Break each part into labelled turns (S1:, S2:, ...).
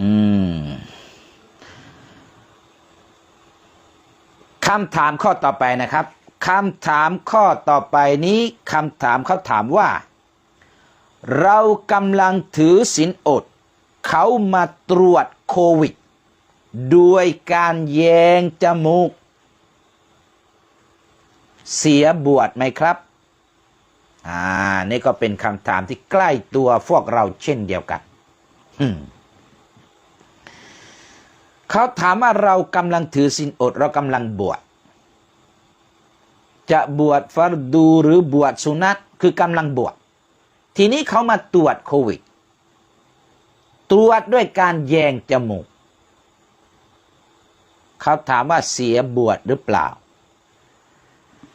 S1: อืมคำถามข้อต่อไปนะครับคำถามข้อต่อไปนี้คำถามเขาถามว่า เรากำลังถือศีลอด เขามาตรวจโควิด ด้วยการแยงจมูก เสียบวชไหมครับ อ่า นี่ก็เป็นคำถามที่ใกล้ตัวพวกเราเช่นเดียวกัน อืม เขาถามว่าเรากำลังถือศีลอด เรากำลังบวชจะบวชฟัรดูหรือบวชสุนัตคือกำลังบวชทีนี้เขามาตรวจโควิด ตรวจด้วยการแยงจมูกเขาถามว่าเสียบวชหรือเปล่า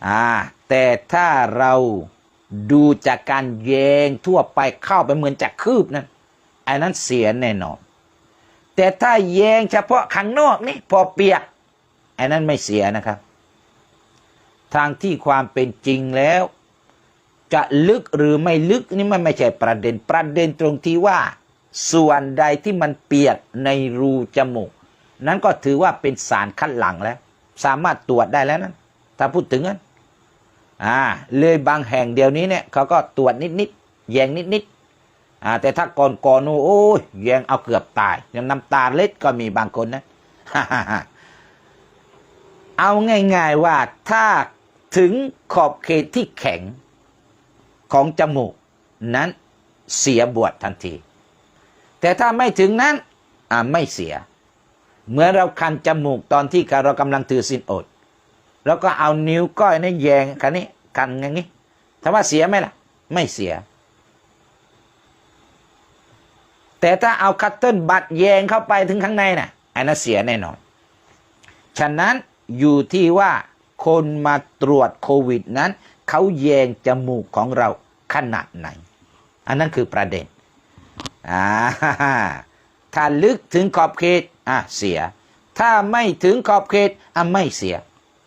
S1: อ่าแต่ถ้าเราดูจากการแยงทั่วไปเข้าไปเหมือนจากคืบนั้นอันนั้นเสียแน่นอน แต่ถ้าแยงเฉพาะข้างนอกนี่พอเปียกอันนั้นไม่เสียนะครับ ทางที่ความเป็นจริงแล้ว จะลึกหรือไม่ลึกนี่มันไม่ใช่ประเด็นประเด็นตรงที่ว่า ส่วนใดที่มันเปียกในรูจมูก นั้นก็ถือว่าเป็นสารคัดหลังแล้ว สามารถตรวจได้แล้วนั้น ถ้าพูดถึงนั้นอ่าเลยบางแห่งเดียวนี้เนี่ยเขาก็ตรวจนิดๆแยงนิดๆ อ่าแต่ถ้าก่อนก่อนๆโอ้ยแยงเอาเกือบตายยังน้ำตาเล็ดก็มีบางคนนะเอาง่าย ๆว่าถ้าถึงขอบเขตที่แข็งของจมูกนั้นเสียบวชทันที แต่ถ้าไม่ถึงนั้นอ่าไม่เสีย เมื่อเราคันจมูกตอนที่เรากำลังถือสินอด แล้วก็เอานิ้วก้อยนี่แยงคันนี้กันอย่างนี้ถามว่าเสียไหมล่ะ ไม่เสีย แต่ถ้าเอาคัตเติลบัตรแยงเข้าไปถึงข้างในน่ะอันนั้นเสียแน่นอน ฉะนั้นอยู่ที่ว่าคนมาตรวจโควิดนั้น เขาแยงจมูกของเราขนาดไหน อันนั้นคือประเด็นอ่าถ้าลึกถึงขอบเขตอะเสีย ถ้าไม่ถึงขอบเขตอะไม่เสีย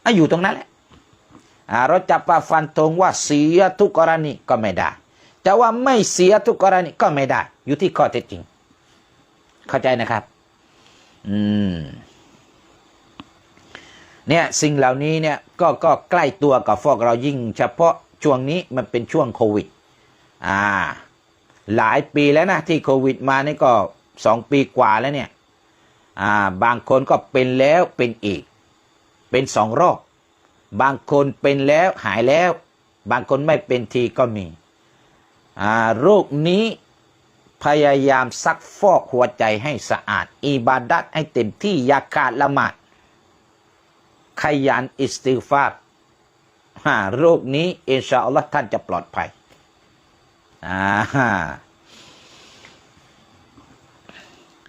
S1: อะอยู่ตรงนั้นแหละอ่าเราจับปาฟันตรงว่าเสียทุกกรณีก็ไม่ได้จะว่าไม่เสียทุกกรณีก็ไม่ได้ อยู่ที่ข้อเท็จจริง เข้าใจนะครับ อืม เนี่ยสิ่งเหล่านี้เนี่ย ก็ก็ใกล้ตัวกับพวกเรายิ่ง เฉพาะช่วงนี้มันเป็นช่วงโควิด อ่า หลายปีแล้วนะที่โควิดมานี่ก็สองปีกว่าแล้วเนี่ย อ่า บางคนก็เป็นแล้วเป็นอีก เป็นสองรอบบางคนเป็นแล้วหายแล้ว บางคนไม่เป็นทีก็มี อ่า โรคนี้ พยายามซักฟอกหัวใจให้สะอาด อิบาดัตให้เต็มที่ยาขาดละหมาดขยันอิสติฟาร์โรคนี้อินชาอัลลอฮ์ท่านจะปลอดภัยอ่า